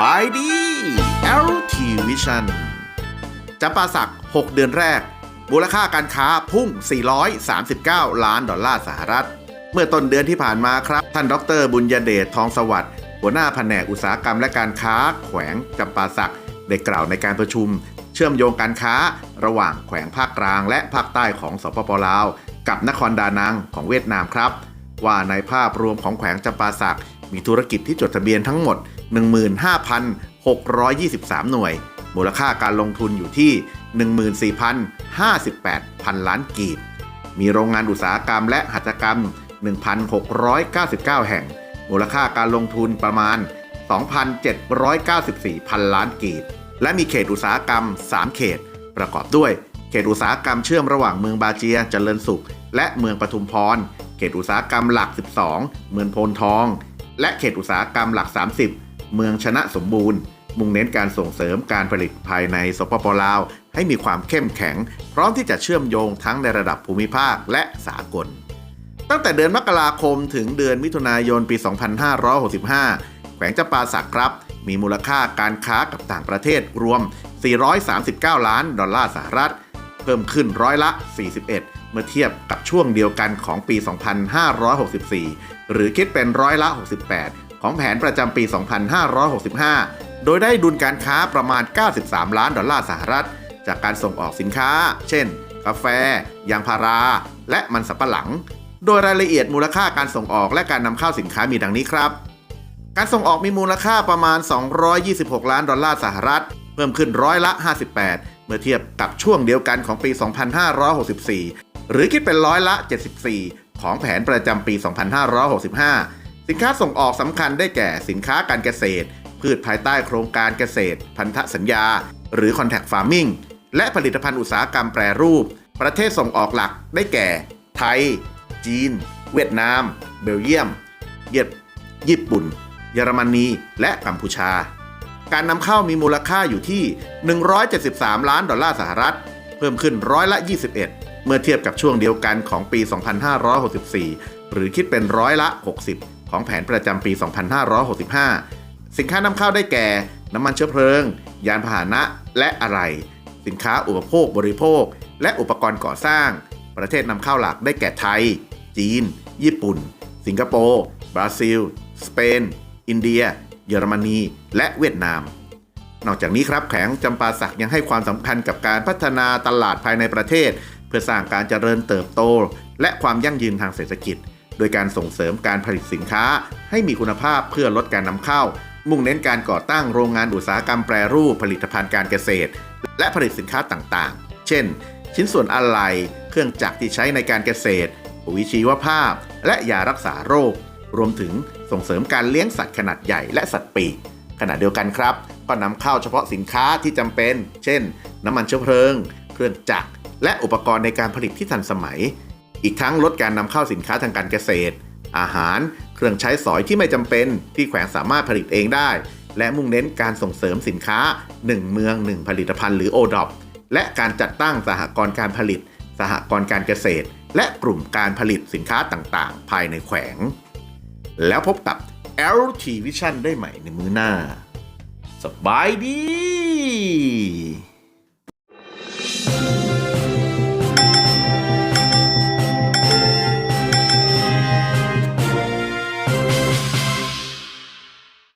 บายดี LT Vision จำปาสัก 6 เดือนแรก มูลค่าการค้าพุ่ง 439 ล้านดอลลาร์สหรัฐ เมื่อต้นเดือนที่ผ่านมาครับ ท่านดรบุญยเดชทองสวัสดิ์หัวหน้าแผนกอุตสาหกรรมและการค้า แขวงจำปาสักได้กล่าวในการประชุม เชื่อมโยงการค้า ระหว่างแขวงภาคกลางและภาคใต้ของสปปลาว กับนครดานังของเวียดนามครับ ว่าในภาพรวมของแขวงจำปาสัก มีธุรกิจที่จดทะเบียนทั้งหมด 15,623 หน่วย มูลค่าการลงทุนอยู่ที่ 14,058พันล้านกีบ มีโรงงานอุตสาหกรรมและหัตถกรรม 1,699 แห่ง มูลค่าการลงทุนประมาณ 2,794พันล้านกีบ และมีเขตอุตสาหกรรม 3 เขต ประกอบด้วย เขตอุตสาหกรรมเชื่อมระหว่างเมืองบาเจียเจริญสุข และเมืองปทุมพร เขตอุตสาหกรรมหลัก 12 เมืองโพนทอง และเขตอุตสาหกรรมหลัก 30 เมืองชนะสมบูรณ์ มุ่งเน้นการส่งเสริมการผลิตภายในสปปลาว ให้มีความเข้มแข็ง พร้อมที่จะเชื่อมโยงทั้งในระดับภูมิภาคและสากล ตั้งแต่เดือนมกราคมถึงเดือนมิถุนายนปี 2565 แขวงจำปาสักครับ มีมูลค่าการค้ากับต่างประเทศรวม 439 ล้านดอลลาร์สหรัฐ เพิ่มขึ้นร้อยละ 41 เมื่อเทียบกับช่วงเดียวกันของปี 2564 หรือคิดเป็นร้อยละ 68 ของแผนประจำปี 2565 โดยได้ดุลการค้าประมาณ 93 ล้านดอลลาร์สหรัฐ จากการส่งออกสินค้า เช่น กาแฟ ยางพารา และมันสำปะหลัง โดยรายละเอียดมูลค่าการส่งออกและการนำเข้าสินค้ามีดังนี้ครับ การส่งออกมีมูลค่าประมาณ 226 ล้านดอลลาร์สหรัฐ เพิ่มขึ้นร้อยละ 58 เมื่อเทียบกับช่วงเดียวกันของปี 2564 หรือคิดเป็นร้อยละ 74 ของแผนประจำปี 2565 สินค้าส่งออกสำคัญได้แก่สินค้าการเกษตร พืชภายใต้โครงการเกษตร พันธสัญญา หรือ Contact Farming และผลิตภัณฑ์อุตสาหกรรมแปรรูป ประเทศส่งออกหลักได้แก่ ไทย จีน เวียดนาม เบลเยียม เยญี่ปุ่น เยอรมนี และกัมพูชา การนำเข้ามีมูลค่าอยู่ที่ 173 ล้านดอลลาร์สหรัฐ เพิ่มขึ้นร้อยละ 21 เมื่อเทียบกับช่วงเดียวกันของปี 2564 หรือคิดเป็นร้อยละ 60 ของแผนประจำปี 2565 สินค้านำเข้าได้แก่ น้ำมันเชื้อเพลิง ยานพาหนะและอะไหล่สินค้าอุปโภคบริโภค และอุปกรณ์ก่อสร้าง ประเทศนำเข้าหลักได้แก่ไทย จีน ญี่ปุ่น สิงคโปร์ บราซิล สเปน อินเดีย เยอรมนี และเวียดนามนอกจากนี้ครับแขวงจำปาสักยังให้ความสำคัญกับการพัฒนาตลาดภายในประเทศ เพื่อสร้างการเจริญเติบโต และความยั่งยืนทางเศรษฐกิจ โดยการส่งเสริมการผลิตสินค้าให้มีคุณภาพเพื่อลดการนำเข้า มุ่งเน้นการก่อตั้งโรงงานอุตสาหกรรมแปรรูปผลิตภัณฑ์การเกษตร และผลิตสินค้าต่างๆ เช่น ชิ้นส่วนอะไหล่เครื่องจักรที่ใช้ในการเกษตรปุ๋ยชีวภาพ และยารักษาโรค รวมถึงส่งเสริมการเลี้ยงสัตว์ขนาดใหญ่และสัตว์ปีกขณะเดียวกันครับ ก็นำเข้าเฉพาะสินค้าที่จำเป็น เช่น น้ำมันเชื้อเพลิง เครื่องจักร และอุปกรณ์ในการผลิตที่ทันสมัย อีกทั้งลดการนำเข้าสินค้าทางการเกษตร อาหาร เครื่องใช้สอยที่ไม่จำเป็นที่แขวงสามารถผลิตเองได้ และมุ่งเน้นการส่งเสริมสินค้า 1 เมือง 1 ผลิตภัณฑ์หรือ o d o p และการจัดตั้งสหกรณ์การผลิต สหกรณ์การเกษตร และกลุ่มการผลิตสินค้าต่างๆ ภายในแขวง แล้วพบกับ LT Vision ได้ใหม่ในมือหน้า สบายดี